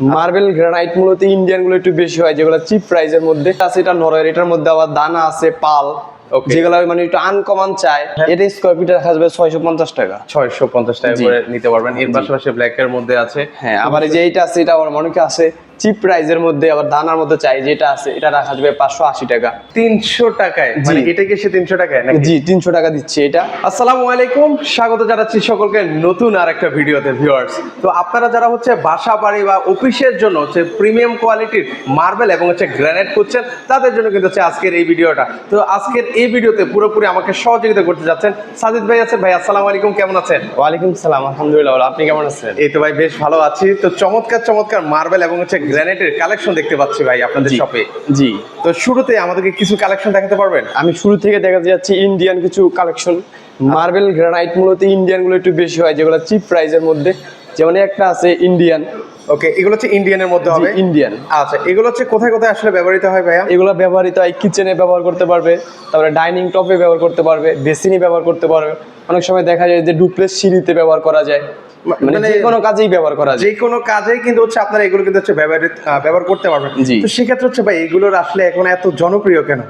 Marble granite মূলত ইন্ডিয়ানগুলো একটু বেশি হয় যেগুলো চিপ প্রাইসের মধ্যে। আছে এটা নরওয়ের এটার মধ্যে আবার দানা আছে পাল। যেগুলো মানে একটু আনকমন চায় এটা স্কোয়ার ফিট রাখা যাবে ছয়শো পঞ্চাশ টাকা। ছয়শো পঞ্চাশ টাকা করে নিতে পারবেন। এর পাশাপাশি ব্ল্যাক এর মধ্যে আছে। হ্যাঁ আবার এই যে এইটা আছে এটা আবার মনে আছে। চিপ প্রাইসের মধ্যে আবার দানার মধ্যে চাই যেটা আছে এটা রাখা যাবে পাঁচশো আশি টাকা। তিনশো টাকায়? মানে এটা কি সে তিনশো টাকায় জি তিনশো টাকা দিচ্ছি এটা। আসসালামু আলাইকুম স্বাগত জানাচ্ছি সকলকে নতুন আর একটা ভিডিওতে ভিউয়ার্স তো আপনারা যারা হচ্ছে বাসা বাড়ি বা অফিসের জন্য হচ্ছে প্রিমিয়াম কোয়ালিটির মার্বেল এবং হচ্ছে গ্রানাইট করছেন তাদের জন্য কিন্তু হচ্ছে আজকের এই ভিডিওটা। তো আজকের এই ভিডিওতে পুরোপুরি আমাকে সহযোগিতা করতে যাচ্ছেন সাজিদ ভাই আছেন। ভাই আসসালামু আলাইকুম কেমন আছেন? ওয়ালাইকুম সালাম আলহামদুলিল্লাহ আপনি কেমন আছেন? এই তো ভাই বেশ ভালো আছি। তো চমৎকার চমৎকার মার্বেল এবং হচ্ছে গ্রানাইটের কালেকশন দেখতে পাচ্ছি ভাই আপনাদের শপে জি। তো শুরুতে আমাদেরকে কিছু কালেকশন দেখাতে পারবেন? আমি শুরু থেকে দেখা যাচ্ছে ইন্ডিয়ান কিছু কালেকশন মার্বেল গ্রানাইট মূলত ইন্ডিয়ানগুলো একটু বেশি হয় যেগুলো চিপ প্রাইসের মধ্যে। যেমন একটা আছে ইন্ডিয়ান ওকে এগুলো হচ্ছে ইন্ডিয়ানের মধ্যে হবে? ইন্ডিয়ান আচ্ছা এগুলো হচ্ছে কোথায় কোথায় আসলে ব্যবহৃত হয় ভাইয়া? এগুলো ব্যবহৃত হয় কিচেনে ব্যবহার করতে পারবে তারপরে ডাইনিং টপে ব্যবহার করতে পারবে বেসিনি ব্যবহার করতে পারবে। অনেক সময় দেখা যায় যে ডুপ্লেস সিঁড়িতে ব্যবহার করা যায়। মানে মানে- যে কোনো কাজেই ব্যবহার করা যায়। যে কোনো কাজেই কিন্তু হচ্ছে আপনারা এগুলো কিন্তু হচ্ছে ব্যবহৃত আহ, ব্যবহার করতে পারবেন। তো সেক্ষেত্রে হচ্ছে ভাই এগুলোর আসলে এখন এত জনপ্রিয় কেন?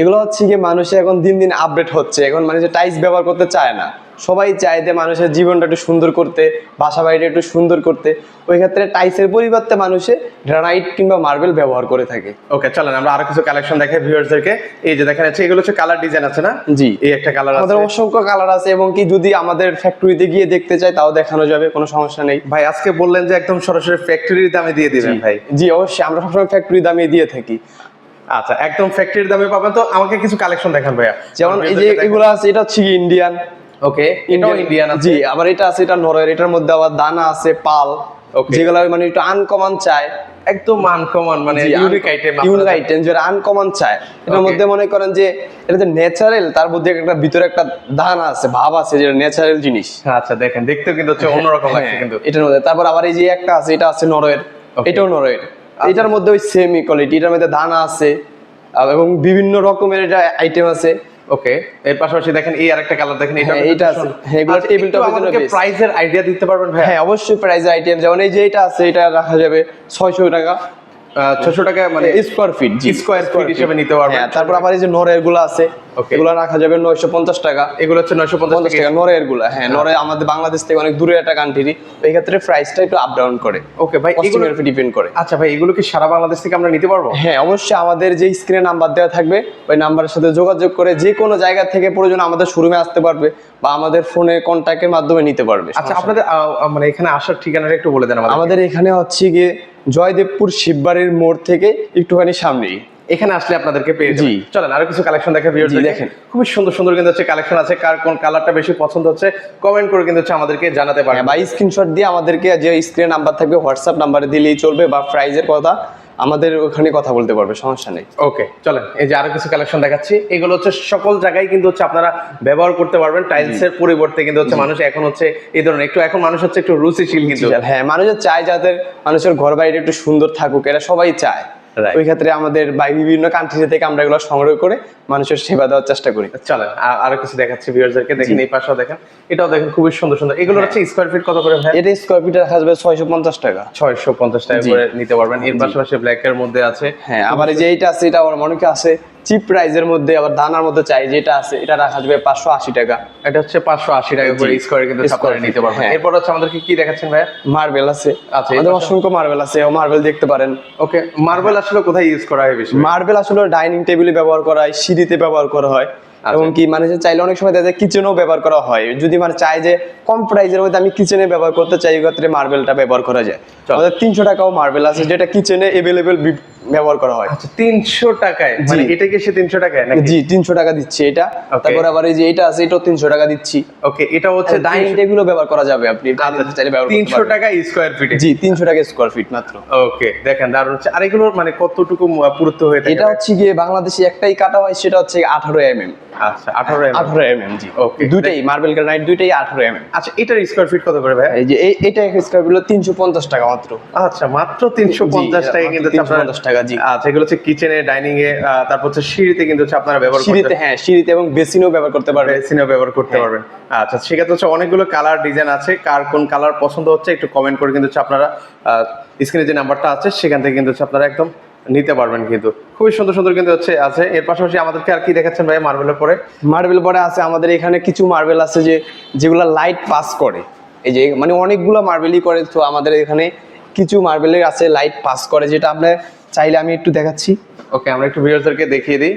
এগুলো হচ্ছে কি মানুষে এখন দিন দিন আপডেট হচ্ছে। এখন মানুষ টাইলস ব্যবহার করতে চায় না। সবাই চায় যে মানুষের জীবনটা একটু সুন্দর করতে বাসা বাড়িটা একটু সুন্দর করতে। ওই ক্ষেত্রে টাইলসের পরিবর্তে মানুষে গ্রানাইট কিংবা মার্বেল ব্যবহার করে থাকে। ওকে চলেন আমরা আরও কিছু কালেকশন দেখাই ভিউয়ার্সদেরকে এই যে দেখেন আছে এগুলো হচ্ছে কালার ডিজাইন আছে না? জি। এই একটা কালার আমাদের অসংখ্য কালার আছে এবং কি যদি আমাদের ফ্যাক্টরিতে গিয়ে দেখতে চাই তাও দেখানো যাবে কোনো সমস্যা নেই। ভাই আজকে বললেন যে একদম সরাসরি ফ্যাক্টরির দামে দিয়ে দিবেন ভাই। জি অবশ্যই। আমরা সবসময় ফ্যাক্টরি দামে দিয়ে থাকি। আচ্ছা একদম ফ্যাক্টরির দামে পাবেন। তো আমাকে কিছু কালেকশন দেখান ভাইয়া। যেমন এই যে এগুলো আছে এটা হচ্ছে ইন্ডিয়ান ওকে এটাও ইন্ডিয়ান আছে। জি আবার এটা আছে এটা নরওয়ের এটার মধ্যে আবার দানা আছে পাল. যেগুলো মানে একটু আনকমন চায়। একদম আনকমন মানে ইউনিক আইটেম ইউনিক আইটেম যেটা আনকমন চায়। এটার মধ্যে মনে করেন যে এটা যে ন্যাচারাল তার মধ্যে একটা ভিতরে একটা দানা আছে ভাব আছে যেটা ন্যাচারাল জিনিস। আচ্ছা দেখেন দেখতে কিন্তু হচ্ছে অন্যরকম লাগছে হ্যাঁ, কিন্তু। এটার মধ্যে। তারপর আবার এই যে একটা আছে এটা আছে নরওয়ের। এটাও নরওয়ের। এটার মধ্যে ওই সেম কোয়ালিটি এটার মধ্যে দানা আছে এবং বিভিন্ন রকমের এটা আইটেম আছে। ওকে এর পাশাপাশি দেখেন এই আরেকটা কালার দেখেন এটা এটা এইটা আছে। হ্যাঁ, এগুলো টেবিল টপ এর জন্য প্রাইসের আইডিয়া দিতে পারবেন ভাই হ্যাঁ অবশ্যই প্রাইস আইটেম যেমন এই যে এটা আছে এটা রাখা যাবে ছয়শো টাকা। ছশো টাকা মানে স্কোয়ার ফিট স্কোয়ার ফিট হিসেবে নিতে পারবেন। হ্যাঁ তারপর আবার এই যে নরেরগুলো আছে. এগুলো রাখা যাবে নয়শো পঞ্চাশ টাকা। এগুলো হচ্ছে নয়শো পঞ্চাশ টাকা। নরেরগুলা হ্যাঁ নরে আমাদের বাংলাদেশ থেকে অনেক দূরের একটা কান্ট্রি এই ক্ষেত্রে প্রাইসটা একটু আপ ডাউন করে। ওকে ভাই এগুলো উপর ডিপেন্ড করে। আচ্ছা ভাই এগুলো কি সারা বাংলাদেশ থেকে আমরা নিতে পারব? হ্যাঁ অবশ্যই আমাদের যে স্ক্রিনে নাম্বার দেওয়া থাকবে ওই নাম্বারের সাথে যোগাযোগ করে যে কোনো জায়গা থেকে প্রয়োজন আমাদের শোরুমে আসতে পারবে বা আমাদের ফোনে কন্ট্যাক্টের মাধ্যমে নিতে পারবে আচ্ছা আপনাদের মানে এখানে আসার ঠিকানাটা একটু বলে দেন আমাদের আমাদের এখানে হচ্ছে গিয়ে জয়দেবপুর শিববাড়ির মোড় থেকে একটুখানি সামনেই। এখানে আসলে আপনাদেরকে পেয়েছি চলেন আরও কিছু কালেকশন দেখে ভিউয়ার্স দেখেন। খুব খুবই সুন্দর সুন্দর কিন্তু হচ্ছে কালেকশন আছে। কার কোন কালারটা বেশি পছন্দ হচ্ছে কমেন্ট করে কিন্তু হচ্ছে আমাদেরকে জানাতে পারেন হ্যাঁ, বা স্ক্রিনশট দিয়ে আমাদেরকে যে স্ক্রিনের নাম্বার থাকবে হোয়াটসঅ্যাপ নাম্বারে দিলেই চলবে বা প্রাইজের কথা আমাদের ওখানে কথা বলতে পারবে সমস্যা নেই। ওকে চলেন এই যে আরও কিছু কালেকশন দেখাচ্ছি। এগুলো হচ্ছে সকল জায়গায় কিন্তু হচ্ছে আপনারা ব্যবহার করতে পারবেন টাইলসের পরিবর্তে কিন্তু হচ্ছে মানুষ এখন হচ্ছে এই ধরনের একটু এখন মানুষ হচ্ছে একটু রুচিশীল কিন্তু। হ্যাঁ মানুষের চায় যাদের মানুষের ঘর বাইরে একটু সুন্দর থাকুক এরা সবাই চায়. ওই ক্ষেত্রে আমাদের বিভিন্ন কান্ট্রি থেকে আমরা এগুলো সংগ্রহ করে মানুষের সেবা দেওয়ার চেষ্টা করি। চলেন আর আরও কিছু দেখাচ্ছি ভিউয়ারদেরকে দেখেন এই পাশে দেখেন। এটাও দেখেন খুবই সুন্দর সুন্দর। এগুলো হচ্ছে স্কোয়ার ফিট কত করে ভাই এটা স্কোয়ার ফিট রাখা যাবে ছয়শো পঞ্চাশ টাকা। ছয়শো পঞ্চাশ টাকা করে নিতে পারবেন। এর পাশাপাশি ব্ল্যাক এর মধ্যে আছে। হ্যাঁ আবার এই যে এইটা আছে এটা আমার মনে কি আছে চিপ প্রাইজের মধ্যে আবার দানার মধ্যে চাই যেটা আছে এটা রাখা যাবে পাঁচশো আশি টাকা এটা হচ্ছে পাঁচশো আশি টাকা করে। স্কোয়ারে কিন্তু Square নিতে পারবেন হ্যাঁ। এরপর হচ্ছে আমাদেরকে কি দেখাচ্ছেন ভাই মার্বেল আছে আচ্ছা, আমাদের অসংখ্য মার্বেল আছে মার্বেল দেখতে পারেন ওকে মার্বেল আসলে কোথায় ইউজ করা হয় বেশি মার্বেল আসলে ডাইনিং টেবিলে ব্যবহার করা হয় সিঁড়িতে ব্যবহার করা হয় আচ্ছা। এবং কি মানে চাইলে অনেক সময় দেখা যায় কিচেনেও ব্যবহার করা হয় যদি মানে চাই যে কম প্রাইজের মধ্যে আমি কিচেনে ব্যবহার করতে চাই ক্ষেত্রে মার্বেলটা ব্যবহার করা যায়। আমাদের তিনশো টাকাও মার্বেল আছে যেটা কিচেনে এভেলেবেল ব্যবহার করা হয়। আচ্ছা তিনশো টাকায়? মানে এটা কি সে তিনশো টাকায় জি তিনশো টাকা দিচ্ছি এটা. তারপর আবার এই যে এটা আছে এটাও তিনশো টাকা দিচ্ছি। ওকে এটা হচ্ছে ডাইনিং টেবিলও ব্যবহার করা যাবে আপনি চাইলে ব্যবহার তিনশো টাকা স্কোয়ার ফিটে জি তিনশো টাকা স্কোয়ার ফিট মাত্র। ওকে দেখেন দারুণ হচ্ছে। আর এগুলোর মানে কতটুকু পুরুত্ব হয়ে থাকে? এটা হচ্ছে গিয়ে বাংলাদেশে একটাই কাটা হয় সেটা হচ্ছে আঠারো এম এম আচ্ছা আঠারো আঠারো এম এম জি। ওকে দুইটাই মার্বেল গ্রানাইট দুইটাই আঠারো এম এম আচ্ছা এটার স্কোয়ার ফিট কত করে ভাই এই যে এটা স্কোয়ার ফিট তিনশো পঞ্চাশ টাকা মাত্র। আচ্ছা মাত্র তিনশো পঞ্চাশ টাকা কিন্তু 350 টাকা টাকা জি। আচ্ছা এগুলো হচ্ছে কিচেনে ডাইনিং এ তারপর হচ্ছে সিঁড়িতে কিন্তু হচ্ছে আপনারা ব্যবহার করতে সিঁড়িতে হ্যাঁ সিঁড়িতে এবং বেসিনও ব্যবহার করতে পারবে বেসিনও ব্যবহার করতে হ্যাঁ। পারবেন। আচ্ছা সেক্ষেত্রে হচ্ছে অনেকগুলো কালার ডিজাইন আছে। কার কোন কালার পছন্দ হচ্ছে একটু কমেন্ট করে কিন্তু হচ্ছে আপনারা স্ক্রিনে যে নাম্বারটা আছে সেখান থেকে কিন্তু হচ্ছে আপনারা একদম নিতে পারবেন কিন্তু। খুবই সুন্দর সুন্দর কিন্তু হচ্ছে আছে। এর পাশাপাশি আমাদেরকে আর কি দেখাচ্ছেন ভাই মার্বেলের পরে? মার্বেল পরে আছে আমাদের এখানে কিছু মার্বেল আছে যে যেগুলা লাইট পাস করে। এই যে মানে অনেকগুলো মার্বেলই করে। তো আমাদের এখানে কিছু মার্বেলের আছে লাইট পাস করে যেটা আমরা চাইলে আমি একটু দেখাচ্ছি। ওকে আমরা একটু ভিউয়ারদেরকে দেখিয়ে দিই।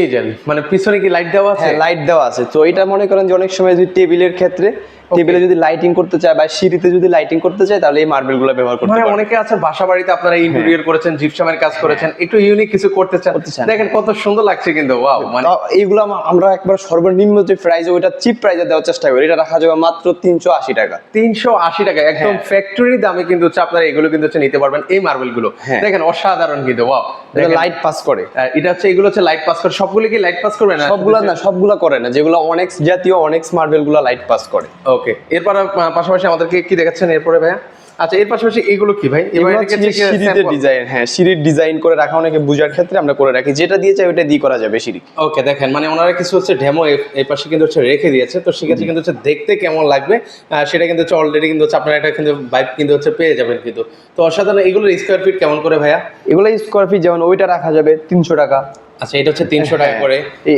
এই যে মানে পিছনে কি লাইট দেওয়া আছে? হ্যাঁ লাইট দেওয়া আছে। তো এটা মনে করেন যে অনেক সময় যদি টেবিলের ক্ষেত্রে টেবিলে যদি লাইটিং করতে চায় বা সিঁড়িতে যদি লাইটিং করতে চায় তাহলে এই মার্বেলগুলো ব্যবহার করতে মানে পারে অনেকে আছে বাসা বাড়িতে আপনারা ইন্টেরিয়র করেছেন জিপসামের কাজ করেছেন একটু ইউনিক কিছু করতে চান। দেখেন কত সুন্দর লাগছে কিন্তু ওয়াও মানে এইগুলো আমরা একবার সর্বনিম্ন যে প্রাইস ওইটা চিপ প্রাইসে দেওয়ার চেষ্টা করি। এটা রাখা যাবে মাত্র তিনশো আশি টাকা। তিনশো আশি টাকা। একদম হ্যাঁ। ফ্যাক্টরি দামে কিন্তু হচ্ছে আপনারা এগুলো কিন্তু হচ্ছে নিতে পারবেন এই মার্বেলগুলো। হ্যাঁ। দেখেন অসাধারণ কিন্তু ওয়াও এটা লাইট পাস করে। এটা হচ্ছে এগুলো হচ্ছে লাইট পাস করে। সবগুলো কি লাইট পাস করবে না? সবগুলা না সবগুলা করে না। যেগুলো অনেক্স জাতীয় অনেক্স মার্বেলগুলো লাইট পাস করে। ওকে এরপর আহ, পাশাপাশি আমাদেরকে কি দেখাচ্ছেন এরপরে ভাইয়া? আচ্ছা এর পাশাপাশি এগুলো কি ভাই? সিঁড়িতে ডিজাইন হ্যাঁ সিঁড়ির ডিজাইন করে রাখা অনেকে বুঝার ক্ষেত্রে আমরা করে রাখি। যেটা দিয়ে চাই ওটা দিয়ে করা যাবে সিঁড়ি। ওকে দেখেন মানে ওনারা কিছু হচ্ছে ডেমো এই পাশে কিন্তু হচ্ছে রেখে দিয়েছে। তো সেক্ষেত্রে কিন্তু হচ্ছে দেখতে কেমন লাগবে সেটা কিন্তু হচ্ছে অলরেডি কিন্তু হচ্ছে আপনারা একটা কিন্তু বাইক কিন্তু হচ্ছে পেয়ে যাবেন কিন্তু। তো অসাধারণ এগুলোর স্কোয়ার ফিট কেমন করে ভাইয়া? এগুলো স্কোয়ার ফিট যেমন ওইটা রাখা যাবে তিনশো টাকা। আচ্ছা এটা হচ্ছে তিনশো টাকা হ্যাঁ। করে।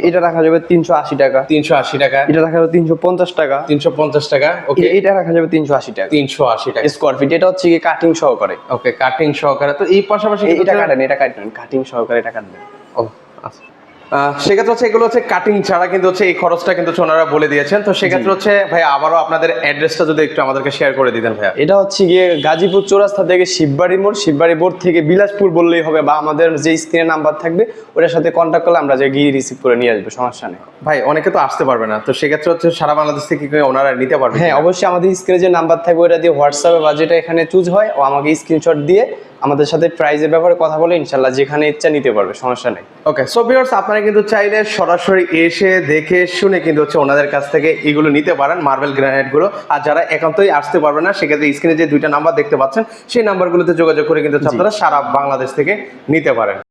এটা রাখা যাবে তিনশো আশি টাকা। তিনশো আশি টাকা। এটা রাখা যাবে তিনশো পঞ্চাশ টাকা। তিনশো পঞ্চাশ টাকা ওকে এটা রাখা যাবে তিনশো আশি টাকা। তিনশো আশি টাকা। স্কোয়ার ফিট এটা হচ্ছে কি কাটিং সহকারে। ওকে কাটিং সহকারে। তো এই পাশাপাশি এটা কাটেন এটা কাটবেন কাটিং সহকারে এটা কাটবেন। ও আচ্ছা। সেক্ষেত্রে হচ্ছে এগুলো হচ্ছে কাটিং ছাড়া কিন্তু হচ্ছে এই খরচটা কিন্তু ওনারা বলে দিয়েছেন। তো সেক্ষেত্রে হচ্ছে ভাই আবারও আপনাদের অ্যাড্রেসটা যদি একটু আমাদেরকে শেয়ার করে দিতেন ভাইয়া। এটা হচ্ছে গিয়ে গাজীপুর চৌরাস্তা থেকে শিববাড়ি মোড় শিববাড়ি মোড় থেকে বিলাসপুর বললেই হবে বা আমাদের যে স্ক্রিনে নাম্বার থাকবে ওটার সাথে কন্ট্যাক্ট করলে আমরা যে গিয়ে রিসিভ করে নিয়ে আসব সমস্যা নেই। ভাই অনেকে তো আসতে পারবে না। তো সেক্ষেত্রে হচ্ছে সারা বাংলাদেশ থেকে কি ওনারা নিতে পারবে হ্যাঁ অবশ্যই আমাদের স্ক্রিনে যে নাম্বার থাকবে ওটা দিয়ে হোয়াটসঅ্যাপে বা যেটা এখানে চুজ হয় ও আমাকে স্ক্রিনশট দিয়ে আমাদের সাথে প্রাইজের ব্যাপারে কথা বলে ইনশাল্লাহ যেখানে ইচ্ছা নিতে পারবে সমস্যা নেই। ওকে সো ভিউয়ার্স আপনারা কিন্তু চাইলে সরাসরি এসে দেখে শুনে কিন্তু হচ্ছে ওনাদের কাছ থেকে এগুলো নিতে পারেন মার্বেল গ্রানাইটগুলো। আর যারা একান্তই আসতে পারবে না সেক্ষেত্রে স্ক্রিনে যে দুইটা নাম্বার দেখতে পাচ্ছেন সেই নাম্বারগুলোতে যোগাযোগ করে কিন্তু আপনারা সারা বাংলাদেশ থেকে নিতে পারেন।